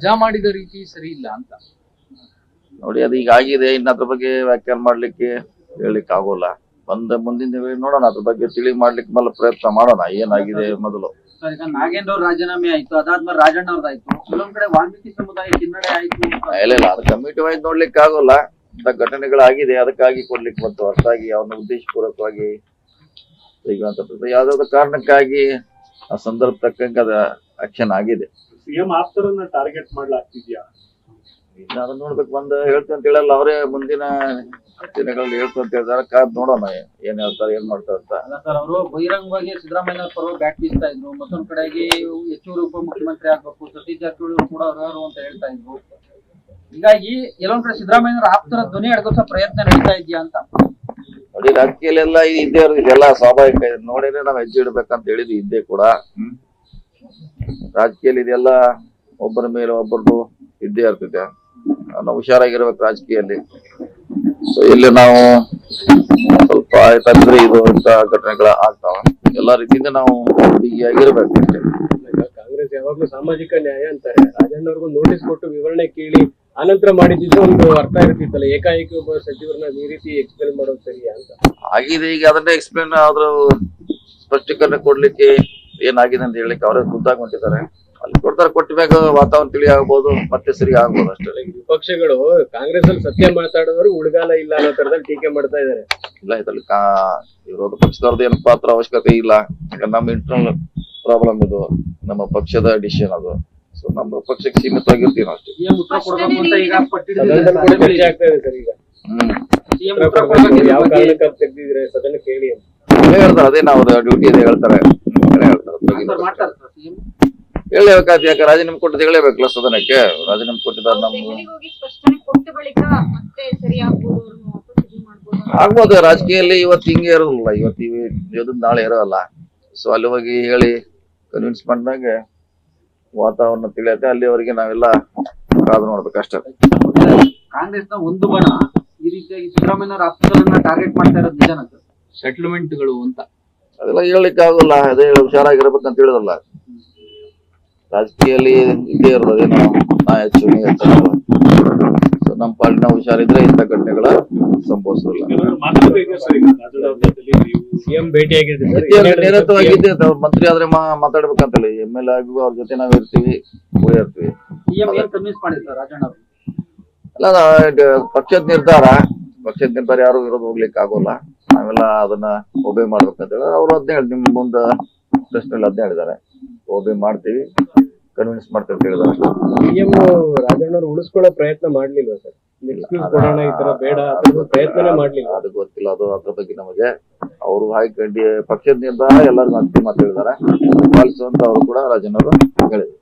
ವಜಾ ಮಾಡಿದ ರೀತಿ ಸರಿ ಇಲ್ಲ ಅಂತ. ನೋಡಿ ಅದು ಈಗ ಆಗಿದೆ. ಇನ್ನ ಅದ್ರ ಬಗ್ಗೆ ವ್ಯಾಖ್ಯಾನ ಮಾಡ್ಲಿಕ್ಕೆ ಹೇಳಲಿಕ್ಕೆ ಆಗೋಲ್ಲ. ಬಂದ ಮುಂದಿನ ನೋಡೋಣ. ಅದ್ರ ಬಗ್ಗೆ ತಿಳಿ ಮಾಡ್ಲಿಕ್ಕೆ ಮೊದಲು ಪ್ರಯತ್ನ ಮಾಡೋಣ. ಏನಾಗಿದೆ ಮೊದಲು? ನಾಗೇಂದ್ರ ಅವ್ರ ರಾಜೀನಾಮೆ ಆಯ್ತು. ಅದಾದ್ಮೇಲೆ ರಾಜಣ್ಣ ಅವ್ರದ್ದಾಯ್ತು ಕೆಲವೊಂದ್ ಕಡೆ ವಾಲ್ಮೀಕಿ ಸಮುದಾಯ ಹಿನ್ನಡೆ ಆಯ್ತು ಅಂತ. ಇಲ್ಲ ಇಲ್ಲ. ಅದು ಕಮಿಟಿ ವೈಸ್ ನೋಡ್ಲಿಕ್ಕೆ ಆಗೋಲ್ಲ. ಅಂತ ಘಟನೆಗಳಾಗಿದೆ. ಅದಕ್ಕಾಗಿ ಕೊಡ್ಲಿಕ್ಕೆ ಮತ್ತು ಹೊರತಾಗಿ ಅವನ ಉದ್ದೇಶಪೂರ್ವಕವಾಗಿ ಯಾವ್ದಾದ ಯಾವ್ದಾದ್ರು ಕಾರಣಕ್ಕಾಗಿ ಆ ಸಂದರ್ಭ ತಕ್ಕಂಗೆ ಅದ ಆಕ್ಷನ್ ಆಗಿದೆ. ಸಿಎಂ ಆಪ್ತರನ್ನ ಟಾರ್ಗೆಟ್ ಮಾಡ್ಲಾಗ್ತಿದ್ಯಾ? ಅದನ್ನ ನೋಡ್ಬೇಕು. ಬಂದ ಹೇಳ್ತೀನಿ ಅಂತ ಹೇಳಲ್ಲ ಅವರೇ ಮುಂದಿನ ದಿನಗಳಲ್ಲಿ ಹೇಳ್ತು ಅಂತ ಹೇಳಿದಾರೆ ಕಾದ್ ನೋಡೋಣ ಏನ್ ಹೇಳ್ತಾರೆ ಏನ್ ಮಾಡ್ತಾರೆ ಅಂತ. ಅಲ್ಲ ಸರ್ ಅವರು ಬಹಿರಂಗವಾಗಿ ಸಿದ್ದರಾಮಯ್ಯ ಅವ್ರ ಪರವಾಗಿ ಬ್ಯಾಟ್ ಬೀಸ್ತಾ ಇದ್ರು. ಮತ್ತೊಂದ್ ಕಡೆಗೆ ಹೆಚ್ಚುವರಿ ಉಪಮುಖ್ಯಮಂತ್ರಿ ಆಗ್ಬೇಕು ಸತೀಶ್ ಜಾರಕಿಹೊಳಿ ಅವ್ರು ಕೂಡ ಅರ್ಹರು ಅಂತ ಹೇಳ್ತಾ ಇದ್ರು. ಹೀಗಾಗಿ ಎಲ್ಲೊಂದ್ ಕಡೆ ಸಿದ್ದರಾಮಯ್ಯ ಅವ್ರ ಆಪ್ತರ ಧ್ವನಿ ಅಡಗಿಸೋ ಪ್ರಯತ್ನ ನಡೀತಾ ಇದೆಯಾ ಅಂತ. ನೋಡಿ ರಾಜಕೀಯಲ್ಲೆಲ್ಲ ಇದ್ದೇ ಇದೆಲ್ಲ ಸ್ವಾಭಾವಿಕ ನೋಡಿದ್ರೆ ನಾವು ಹೆಜ್ಜೆ ಇಡ್ಬೇಕಂತ ಹೇಳಿದ್ವಿ ಇದ್ದೇ ಕೂಡ. ರಾಜಕೀಯಲ್ಲಿ ಇದೆಲ್ಲ ಒಬ್ಬರ ಮೇಲೆ ಒಬ್ಬರದು ಇದ್ದೇ ಇರ್ತದೆ. ನಾವು ಹುಷಾರಾಗಿರ್ಬೇಕು ರಾಜಕೀಯಲ್ಲಿ. ಸೊ ಇಲ್ಲಿ ನಾವು ಸ್ವಲ್ಪ ಆಯ್ತಂದ್ರೆ ಇದು ಇಂತ ಘಟನೆಗಳು ಆಗ್ತಾವ. ಎಲ್ಲಾ ರೀತಿಯಿಂದ ನಾವು ಬಿಗಿಯಾಗಿರ್ಬೇಕು ಅಷ್ಟೇ. ಕಾಂಗ್ರೆಸ್ ಯಾವಾಗ್ಲೂ ಸಾಮಾಜಿಕ ನ್ಯಾಯ ಅಂತಾರೆ. ರಾಜಣ್ಣ ಅವ್ರಿಗೂ ನೋಟಿಸ್ ಕೊಟ್ಟು ವಿವರಣೆ ಕೇಳಿ ಆನಂತರ ಮಾಡಿದ್ದು ಒಂದು ಅರ್ಥ ಇರ್ತಿತ್ತಲ್ಲ ಏಕಾಏಕಿ ಒಬ್ಬ ಸಚಿವರನ್ನ ಈ ರೀತಿ ಎಕ್ಸ್ಪ್ಲೇನ್ ಮಾಡೋದು ಸರಿಯಾ ಅಂತ? ಆಗಿದೆ ಈಗ ಅದನ್ನೇ ಎಕ್ಸ್ಪ್ಲೇನ್ ಆದ್ರೂ ಸ್ಪಷ್ಟೀಕರಣ ಕೊಡ್ಲಿಕ್ಕೆ ಏನಾಗಿದೆ ಅಂತ ಹೇಳಿಕ್ಕೆ ಅವರೇ ಖುದ್ದಾಗಿ ಹೊಂಟಿದ್ದಾರೆ ಅಲ್ಲಿ ಕೊಡ್ತಾರೆ ಕೊಟ್ಟ ಮ್ಯಾಗ ವಾತಾವರಣ ತಿಳಿ ಆಗ್ಬೋದು ಮತ್ತೆ ಸರಿ ಆಗ್ಬೋದು ಅಷ್ಟೇ. ವಿಪಕ್ಷಗಳು ಕಾಂಗ್ರೆಸ್ ಅಲ್ಲಿ ಸತ್ಯ ಮಾತಾಡೋರು ಉಳ್ಗಾಲ ಇಲ್ಲ ಅನ್ನೋ ತರದಲ್ಲಿ ಟೀಕೆ ಮಾಡ್ತಾ ಇದಾರೆ ಇಲ್ಲ ಇದ್ರಲ್ಲಿ ಕಾ ವಿರೋಧ ಪಕ್ಷದವ್ರದ್ದು ಏನು ಪಾತ್ರ ಅವಶ್ಯಕತೆ ಇಲ್ಲ. ಯಾಕಂದ್ರೆ ನಮ್ಮ ಇಂಟರ್ನಲ್ ಪ್ರಾಬ್ಲಮ್ ಇದು ನಮ್ಮ ಪಕ್ಷದ ಡಿಸಿಷನ್ ಅದು. ಸೊ ನಮ್ಮ ಪಕ್ಷಕ್ಕೆ ಸೀಮಿತವಾಗಿರ್ತೀವಿ ನಾವು ಅಷ್ಟೇ. ಚರ್ಚೆ ಆಗ್ತಾ ಇದೆ ಸರ್ ಈಗ. ಯಾವ ಕಾರಣಕ್ಕೆ ತೆಗ್ದಿದ್ರೆ ಸದನಕ್ಕೆ ಹೇಳಿ ಅಂತ. ಅದೇ ಹೇಳ್ತಾರೆ ಅದೇ ನಾವು ಡ್ಯೂಟಿ ಇದೆ ಹೇಳ್ತಾರೆ. ಯಾಕೆ ರಾಜೀನಾಮೆ ಕೊಟ್ಟದ್ದು ಹೇಳಬೇಕಲ್ಲ ಸದನಕ್ಕೆ? ರಾಜೀನಾಮೆ ಕೊಟ್ಟಿದ್ದಾರೆ ನಮ್ಮ ಆಗ್ಬೋದು ರಾಜಕೀಯದಲ್ಲಿ ಇವತ್ತು ಹಿಂಗೆ ಇರೋದಿಲ್ಲ. ಇವತ್ತು ಇವತ್ತು ನಾಳೆ ಇರೋಲ್ಲ ಸೊ ಅಲ್ಲಿ ಹೋಗಿ ಹೇಳಿ ಕನ್ವಿನ್ಸ್ ಮಾಡಿದಾಗ ವಾತಾವರಣ ತಿಳಿಯತ್ತೆ. ಅಲ್ಲಿವರೆಗೆ ನಾವೆಲ್ಲ ಕಾದು ನೋಡ್ಬೇಕಷ್ಟೇ ಕಾಂಗ್ರೆಸ್ನ ಒಂದು ಬಣ ಈ ರೀತಿಯಾಗಿ ಸಿದ್ದರಾಮಯ್ಯ ಅವರ ಆಪ್ತರನ್ನ ಟಾರ್ಗೆಟ್ ಮಾಡ್ತಾ ಇರೋದು ಸರ್? ಸೆಟ್ಲ್ಮೆಂಟ್ಗಳು ಅಂತ. ಅದೆಲ್ಲ ಹೇಳಲಿಕ್ಕೆ ಆಗೋಲ್ಲ ಅದೇ ಹುಷಾರಾಗಿರ್ಬೇಕಂತ ಹೇಳಿದಲ್ಲ ರಾಜಕೀಯಲ್ಲಿ ಇದೇ ಇರೋದು ಅದೇನೋ ನಾ ಹೆಚ್ಚು ನೀ ಹೆಚ್ಚು ಸೊ ನಮ್ಮ ಪಾಲಿನ ಹುಷಾರಿದ್ರೆ ಇಂಥ ಘಟನೆಗಳ ಸಂಭವಿಸೋದಿಲ್ಲ ನಿರತವಾಗಿದ್ದೆ ಅವ್ರ ಮಂತ್ರಿ ಆದ್ರೆ ಮಾ- ಮಾತಾಡ್ಬೇಕಂತಲ್ಲ ಎಂ ಎಲ್ ಆಗಿ ಅವ್ರ ಜೊತೆ ನಾವ್ ಇರ್ತೀವಿ ಹೋಗಿರ್ತೀವಿ ಇರ್ತೀವಿ. ಸಿಎಂ ಏನ್ ಮಾಡಿದ್ರು ಸರ್ ರಾಜಣ್ಣ ಅವರು? ಅಲ್ಲ ನಾ- ಪಕ್ಷದ ನಿರ್ಧಾರ ಪಕ್ಷದ ನಿರ್ಧಾರ ಯಾರು ವಿರೋಧ ಹೋಗ್ಲಿಕ್ಕೆ ಆಗೋಲ್ಲ. ನಾವೆಲ್ಲ ಅದನ್ನ ಒಬೆ ಮಾಡ್ಬೇಕಂತ ಹೇಳಿ ಅವ್ರು ಅದ್ನೇ ಹೇಳಿ ನಿಮ್ ಮುಂದ ಪ್ರಶ್ನೆಯಲ್ಲಿ ಅದ್ನೇ ಹೇಳಿದ್ದಾರೆ. ಒಬೆ ಮಾಡ್ತೀವಿ ಕನ್ವಿನ್ಸ್ ಮಾಡ್ತೀವಿ ಅಂತ ಹೇಳಿದಾರೆ. ಸಿಎಂ ರಾಜಣ್ಣವ್ರು ಉಳಿಸ್ಕೊಳ್ಳೋ ಪ್ರಯತ್ನ ಮಾಡ್ಲಿಲ್ಲ ಸರ್? ಅದು ಗೊತ್ತಿಲ್ಲ. ಅದು ಅದ್ರ ಬಗ್ಗೆ ನಮಗೆ. ಅವರು ಹಾಕಿ ಪಕ್ಷದ ನಿರ್ಧಾರ ಎಲ್ಲರಿಗೂ ಅಂತಿಮ ಅಂತ ಹೇಳಿದ್ದಾರೆ. ಪಾಲಿಸುವಂತ ಅವರು ಕೂಡ ರಾಜನವರು ಹೇಳಿದ್ರು.